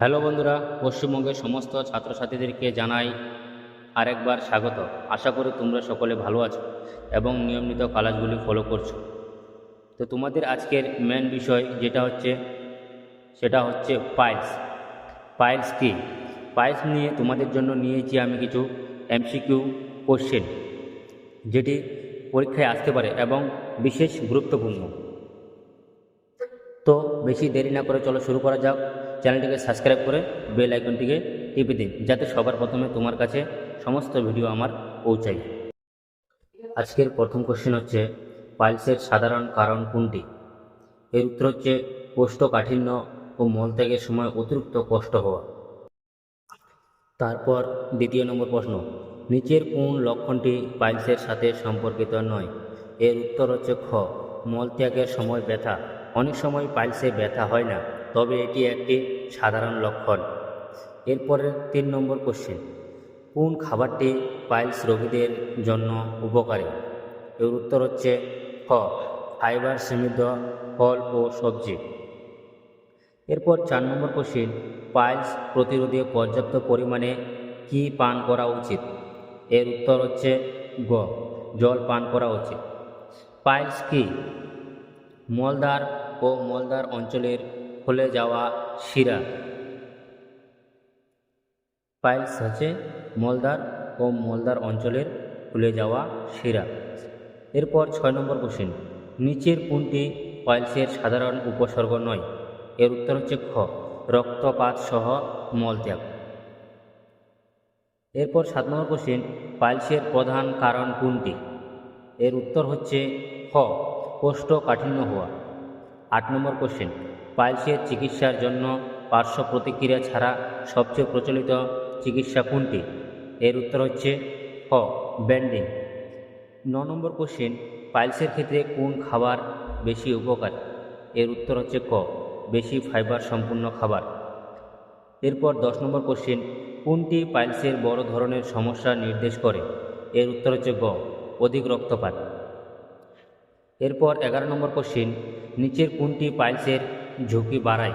Hello বন্ধুরা, পশ্চিমবঙ্গের সমস্ত ছাত্রছাত্রীদেরকে জানাই আরেকবার স্বাগত। আশা করি তোমরা সকলে ভালো আছো এবং নিয়মিত ক্লাসগুলি ফলো করছ। তো তোমাদের আজকের মেন বিষয় যেটা হচ্ছে, সেটা হচ্ছে পাইলস পাইলস কি? পাইলস নিয়ে তোমাদের জন্য নিয়েছি আমি কিছু এমসিকিউ কোশ্চেন যেটি পরীক্ষায় আসতে পারে এবং বিশেষ গুরুত্বপূর্ণ। তো বেশি দেরি না করে চলো শুরু করা যাক। চ্যানেলটিকে সাবস্ক্রাইব করে বেল আইকনটিকে টিপে দিন, যাতে সবার প্রথমে তোমার কাছে সমস্ত ভিডিও আমার পৌঁছায়। আজকের প্রথম কোশ্চেন হচ্ছে পাইলসের সাধারণ কারণ কোনটি? এর উত্তর হচ্ছে, কোষ্ঠকাঠিন্য ও মলত্যাগের সময় অতিরিক্ত কষ্ট হওয়া। তারপর দ্বিতীয় নম্বর প্রশ্ন, নিচের কোন লক্ষণটি পাইলসের সাথে সম্পর্কিত নয়? এর উত্তর হচ্ছে খ মলত্যাগের সময় ব্যথা। অনেক সময় পাইলসে ব্যথা হয় না, তবে এটি একটি সাধারণ লক্ষণ। এরপরে তিন নম্বর কোশ্চেন কোন খাবারটি পাইলস রোগীদের জন্য উপকারী? এর উত্তর হচ্ছে খ, ফাইবার সমৃদ্ধ ফল ও সবজি। এরপর চার নম্বর কোশ্চেন পাইলস প্রতিরোধে পর্যাপ্ত পরিমাণে কি পান করা উচিত? এর উত্তর হচ্ছে গ, জল পান করা উচিত। পাইলস কি? মলদার ও মলদার অঞ্চলের খুলে যাওয়া শিরা। পাইলস হচ্ছে মলদার ও মলদার অঞ্চলের খুলে যাওয়া শিরা। এরপর ছয় নম্বর কোশ্চেন। নিচের কোনটি পাইলসের সাধারণ উপসর্গ নয়? এর উত্তর হচ্ছে খ রক্তপাত সহ মলত্যাগ। এরপর সাত নম্বর কোশ্চেন, পাইলসের প্রধান কারণ কোনটি? এর উত্তর হচ্ছে খ কোষ্ঠকাঠিন্য হওয়া। আট নম্বর কোশ্চেন পাইলসের চিকিৎসার জন্য পার্শ্ব প্রতিক্রিয়া ছাড়া সবচেয়ে প্রচলিত চিকিৎসা কোনটি? এর উত্তর হচ্ছে খ ব্যান্ডিং ন নম্বর কোশ্চেন পাইলসের ক্ষেত্রে কোন খাবার বেশি উপকার? এর উত্তর হচ্ছে ক, বেশি ফাইবার সম্পূর্ণ খাবার। এরপর দশ নম্বর কোশ্চেন কোনটি পাইলসের বড় ধরনের সমস্যা নির্দেশ করে? এর উত্তর হচ্ছে গ, অধিক রক্তপাত। এরপর এগারো নম্বর কোশ্চেন নিচের কোনটি পাইলসের ঝুঁকি বাড়ায়?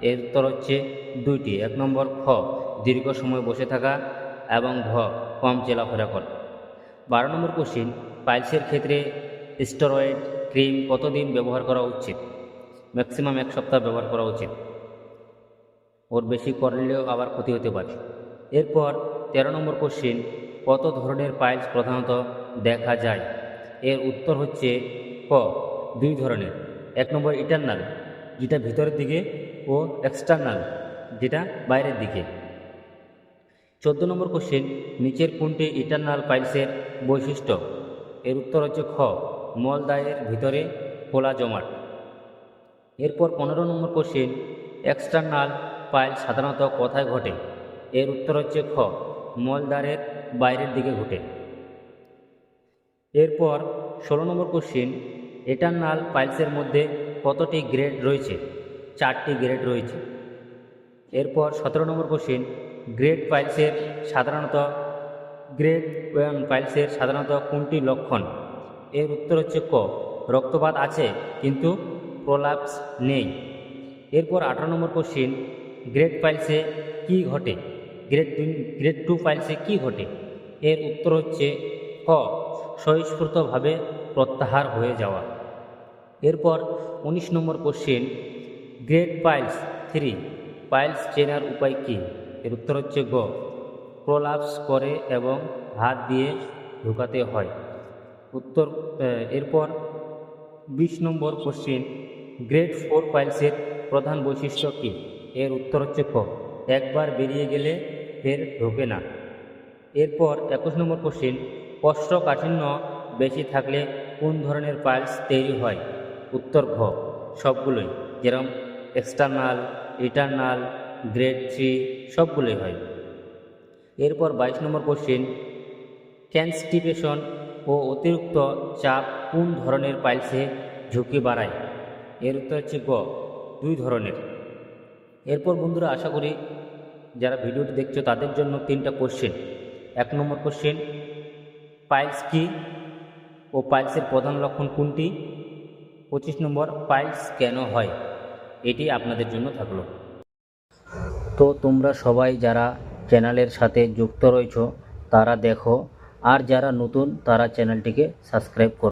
এর উত্তর হচ্ছে দুইটি। এক নম্বর, খ, দীর্ঘ সময় বসে থাকা এবং ঘ, কম চলাফেরা করা। বারো নম্বর কোশ্চেন পাইলসের ক্ষেত্রে স্টেরয়েড ক্রিম কতদিন ব্যবহার করা উচিত? ম্যাক্সিমাম এক সপ্তাহ ব্যবহার করা উচিত। ওর বেশি করলেও আবার ক্ষতি হতে পারে। এরপর তেরো নম্বর কোশ্চেন কত ধরনের পাইলস প্রধানত দেখা যায়? এর উত্তর হচ্ছে ক, দুই ধরনের। এক নম্বর ইটারনাল যেটা ভিতরের দিকে ও এক্সটার্নাল যেটা বাইরের দিকে। চোদ্দ নম্বর কোশ্চেন নিচের কোনটি ইটারনাল পাইলসের বৈশিষ্ট্য? এর উত্তর হচ্ছে খ মলদায়ের ভিতরে খোলা জমাট। এরপর পনেরো নম্বর কোশ্চেন এক্সটার্নাল পাইল সাধারণত কোথায় ঘটে? এর উত্তর হচ্ছে খ মলদ্বারের বাইরের দিকে ঘটে। এরপর ষোলো নম্বর কোশ্চেন এটার্নাল পাইলসের মধ্যে কতটি গ্রেড রয়েছে? চারটি গ্রেড রয়েছে। এরপর সতেরো নম্বর কোশ্চেন গ্রেড পাইলসের সাধারণত গ্রেড ওয়ান পাইলসের সাধারণত কোনটি লক্ষণ? এর উত্তর হচ্ছে ক, রক্তপাত আছে কিন্তু প্রলাপস নেই। এরপর আঠারো নম্বর কোশ্চেন গ্রেড পাইলসে কি ঘটে? গ্রেড গ্রেড টু পাইলসে কি ঘটে? এর উত্তর হচ্ছে ক স্বয়স্ফূর্তভাবে প্রত্যাহার হয়ে যাওয়া। এরপর উনিশ number question grade piles three, piles চেনার উপায় কী? এর উত্তর হচ্ছে গ, প্রলাপস করে এবং হাত দিয়ে ঢুকাতে হয়। উত্তর এরপর বিশ নম্বর কোশ্চেন গ্রেড ফোর পাইলসের প্রধান বৈশিষ্ট্য কী? এর উত্তর হচ্ছে ক একবার বেরিয়ে গেলে ফের ঢোকে না। এরপর একুশ নম্বর কোশ্চেন কোষ্ঠকাঠিন্য বেশি থাকলে কোন ধরনের পাইলস তৈরি হয়? উত্তর ঘ। সবগুলোই যেরকম এক্সটার্নাল ইটার্নাল গ্রেড থ্রি সবগুলোই হয়। এরপর বাইশ নম্বর কোশ্চেন ক্যানস্টিপেশন ও অতিরিক্ত চাপ কোন ধরনের পাইলসে ঝুঁকি বাড়ায়? এর উত্তর হচ্ছে গ, দুই ধরনের। এরপর বন্ধুরা আশা করি যারা ভিডিওটি দেখছ তাদের জন্য তিনটা কোশ্চেন এক নম্বর কোশ্চেন পাইলস কি ও পাইলসের প্রধান লক্ষণ কোনটি? পঁচিশ নম্বর, পাইলস কেন হয়? এটি আপনাদের জন্য থাকল। তো তোমরা সবাই যারা চ্যানেলের সাথে যুক্ত রয়েছ, তারা দেখো, আর যারা নতুন, তারা চ্যানেলটিকে সাবস্ক্রাইব করো।